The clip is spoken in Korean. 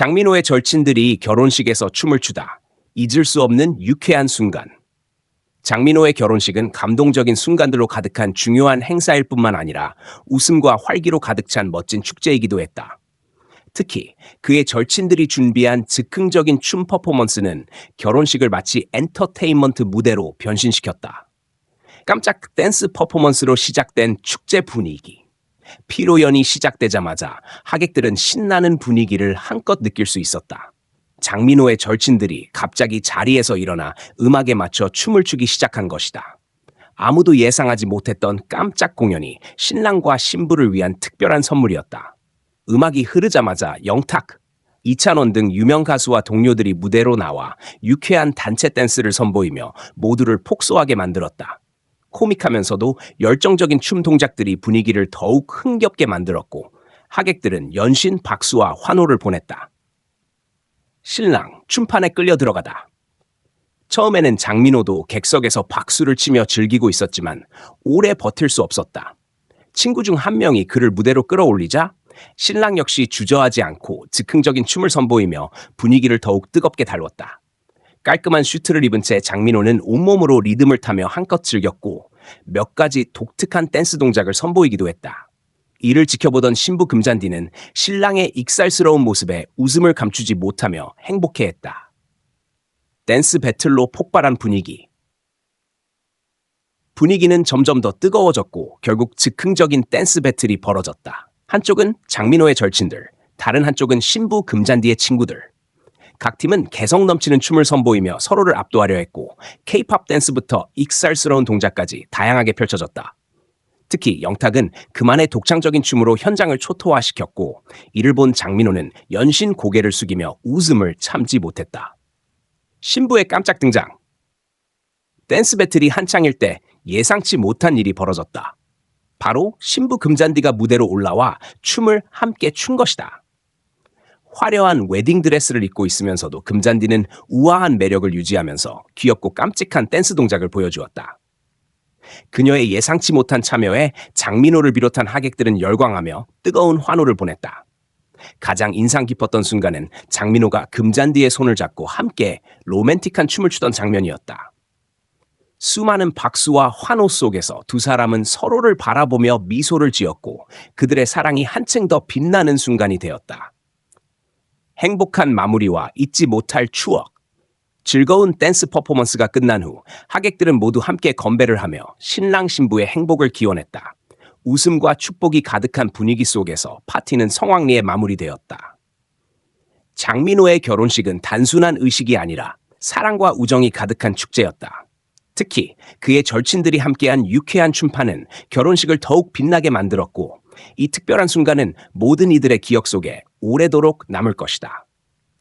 장민호의 절친들이 결혼식에서 춤을 추다 잊을 수 없는 유쾌한 순간. 장민호의 결혼식은 감동적인 순간들로 가득한 중요한 행사일 뿐만 아니라 웃음과 활기로 가득 찬 멋진 축제이기도 했다. 특히 그의 절친들이 준비한 즉흥적인 춤 퍼포먼스는 결혼식을 마치 엔터테인먼트 무대로 변신시켰다. 깜짝 댄스 퍼포먼스로 시작된 축제 분위기. 피로연이 시작되자마자 하객들은 신나는 분위기를 한껏 느낄 수 있었다. 장민호의 절친들이 갑자기 자리에서 일어나 음악에 맞춰 춤을 추기 시작한 것이다. 아무도 예상하지 못했던 깜짝 공연이 신랑과 신부를 위한 특별한 선물이었다. 음악이 흐르자마자 영탁, 이찬원 등 유명 가수와 동료들이 무대로 나와 유쾌한 단체 댄스를 선보이며 모두를 폭소하게 만들었다. 코믹하면서도 열정적인 춤 동작들이 분위기를 더욱 흥겹게 만들었고 하객들은 연신 박수와 환호를 보냈다. 신랑 춤판에 끌려 들어가다. 처음에는 장민호도 객석에서 박수를 치며 즐기고 있었지만 오래 버틸 수 없었다. 친구 중 한 명이 그를 무대로 끌어올리자 신랑 역시 주저하지 않고 즉흥적인 춤을 선보이며 분위기를 더욱 뜨겁게 달궜다. 깔끔한 슈트를 입은 채 장민호는 온몸으로 리듬을 타며 한껏 즐겼고 몇 가지 독특한 댄스 동작을 선보이기도 했다. 이를 지켜보던 신부 금잔디는 신랑의 익살스러운 모습에 웃음을 감추지 못하며 행복해했다. 댄스 배틀로 폭발한 분위기. 분위기는 점점 더 뜨거워졌고 결국 즉흥적인 댄스 배틀이 벌어졌다. 한쪽은 장민호의 절친들, 다른 한쪽은 신부 금잔디의 친구들. 각 팀은 개성 넘치는 춤을 선보이며 서로를 압도하려 했고 케이팝 댄스부터 익살스러운 동작까지 다양하게 펼쳐졌다. 특히 영탁은 그만의 독창적인 춤으로 현장을 초토화시켰고 이를 본 장민호는 연신 고개를 숙이며 웃음을 참지 못했다. 신부의 깜짝 등장. 댄스 배틀이 한창일 때 예상치 못한 일이 벌어졌다. 바로 신부 금잔디가 무대로 올라와 춤을 함께 춘 것이다. 화려한 웨딩 드레스를 입고 있으면서도 금잔디는 우아한 매력을 유지하면서 귀엽고 깜찍한 댄스 동작을 보여주었다. 그녀의 예상치 못한 참여에 장민호를 비롯한 하객들은 열광하며 뜨거운 환호를 보냈다. 가장 인상 깊었던 순간은 장민호가 금잔디의 손을 잡고 함께 로맨틱한 춤을 추던 장면이었다. 수많은 박수와 환호 속에서 두 사람은 서로를 바라보며 미소를 지었고 그들의 사랑이 한층 더 빛나는 순간이 되었다. 행복한 마무리와 잊지 못할 추억. 즐거운 댄스 퍼포먼스가 끝난 후 하객들은 모두 함께 건배를 하며 신랑 신부의 행복을 기원했다. 웃음과 축복이 가득한 분위기 속에서 파티는 성황리에 마무리되었다. 장민호의 결혼식은 단순한 의식이 아니라 사랑과 우정이 가득한 축제였다. 특히 그의 절친들이 함께한 유쾌한 춤판은 결혼식을 더욱 빛나게 만들었고 이 특별한 순간은 모든 이들의 기억 속에 오래도록 남을 것이다.